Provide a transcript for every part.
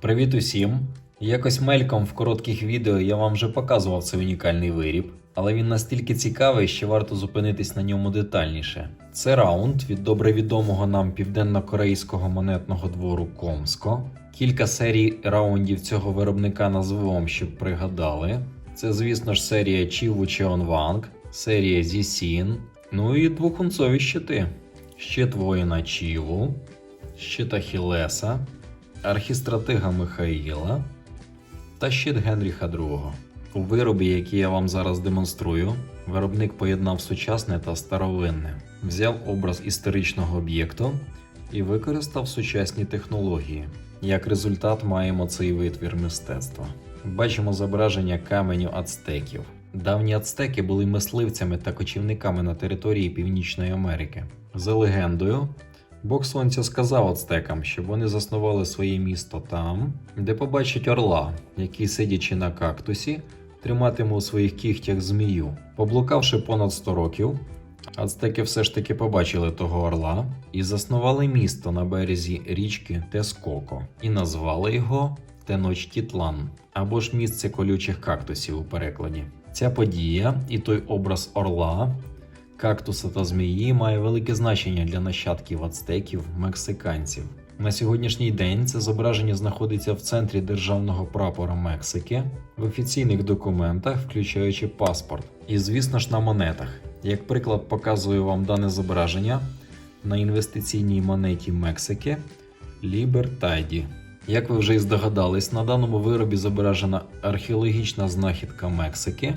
Привіт усім! Якось мельком в коротких відео я вам вже показував цей унікальний виріб, але він настільки цікавий, що варто зупинитись на ньому детальніше. Це раунд від добре відомого нам південно-корейського монетного двору Комско. Кілька серій раундів цього виробника назву вам, щоб пригадали. Це, звісно ж, серія Chiwu Cheonwang, серія Zishin, ну і двохунцові щити. Щит воїна Чіву, щит Ахілеса, архістратига Михаїла та щит Генріха II. У виробі, який я вам зараз демонструю, виробник поєднав сучасне та старовинне, взяв образ історичного об'єкту і використав сучасні технології. Як результат, маємо цей витвір мистецтва. Бачимо зображення каменю ацтеків. Давні ацтеки були мисливцями та кочівниками на території Північної Америки. За легендою, Бог Сонця сказав ацтекам, щоб вони заснували своє місто там, де побачать орла, який, сидячи на кактусі, триматиме у своїх кігтях змію. Поблукавши понад 100 років, ацтеки все ж таки побачили того орла і заснували місто на березі річки Тескоко і назвали його Теночтітлан або ж місце колючих кактусів у перекладі. Ця подія і той образ орла кактуса та змії має велике значення для нащадків ацтеків, мексиканців. На сьогоднішній день це зображення знаходиться в центрі державного прапора Мексики в офіційних документах, включаючи паспорт, і, звісно ж, на монетах. Як приклад, показую вам дане зображення на інвестиційній монеті Мексики Лібертайді. Як ви вже і здогадались, на даному виробі зображена археологічна знахідка Мексики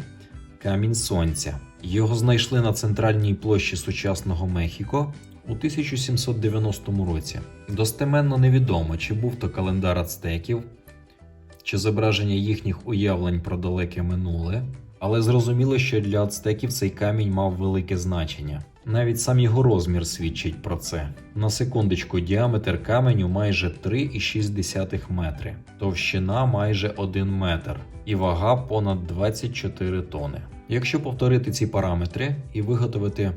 Камінь Сонця. Його знайшли на центральній площі сучасного Мехіко у 1790 році. Достеменно невідомо, чи був то календар ацтеків, чи зображення їхніх уявлень про далеке минуле, але зрозуміло, що для ацтеків цей камінь мав велике значення. Навіть сам його розмір свідчить про це. На секундочку, діаметр каменю майже 3,6 метри, товщина майже 1 метр і вага понад 24 тони. Якщо повторити ці параметри і виготовити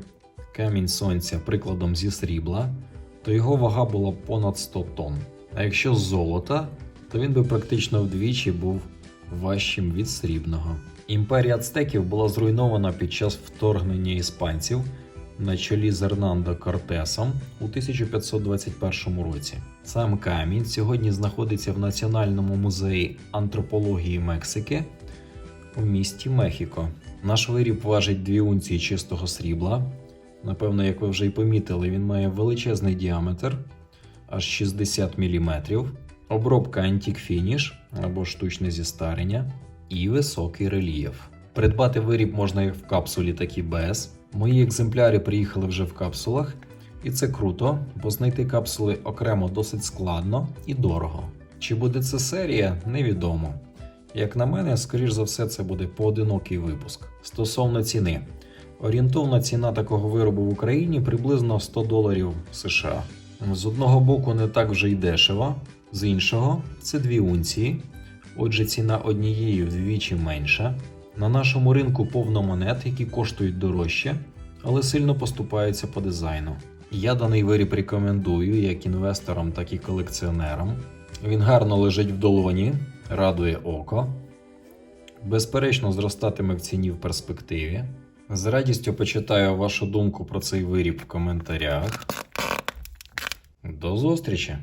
камінь сонця прикладом зі срібла, то його вага була понад 100 тонн. А якщо з золота, то він би практично вдвічі був важчим від срібного. Імперія ацтеків була зруйнована під час вторгнення іспанців на чолі з Ернандо Кортесом у 1521 році. Сам камінь сьогодні знаходиться в Національному музеї антропології Мексики у місті Мехіко. Наш виріб важить 2 унції чистого срібла. Напевно, як ви вже й помітили, він має величезний діаметр аж 60 мм, обробка Finish або штучне зістарення і високий рельєф. Придбати виріб можна як в капсулі, так і без. Мої екземпляри приїхали вже в капсулах, і це круто, бо знайти капсули окремо досить складно і дорого. Чи буде це серія, невідомо. Як на мене, скоріш за все, це буде поодинокий випуск. Стосовно ціни. Орієнтовна ціна такого виробу в Україні приблизно 100 доларів США. З одного боку, не так вже й дешево, з іншого це 2 унції. Отже, ціна однієї вдвічі менша. На нашому ринку повно монет, які коштують дорожче, але сильно поступаються по дизайну. Я даний виріб рекомендую як інвесторам, так і колекціонерам. Він гарно лежить в долоні, радує око. Безперечно, зростатиме в ціні в перспективі. З радістю почитаю вашу думку про цей виріб в коментарях. До зустрічі!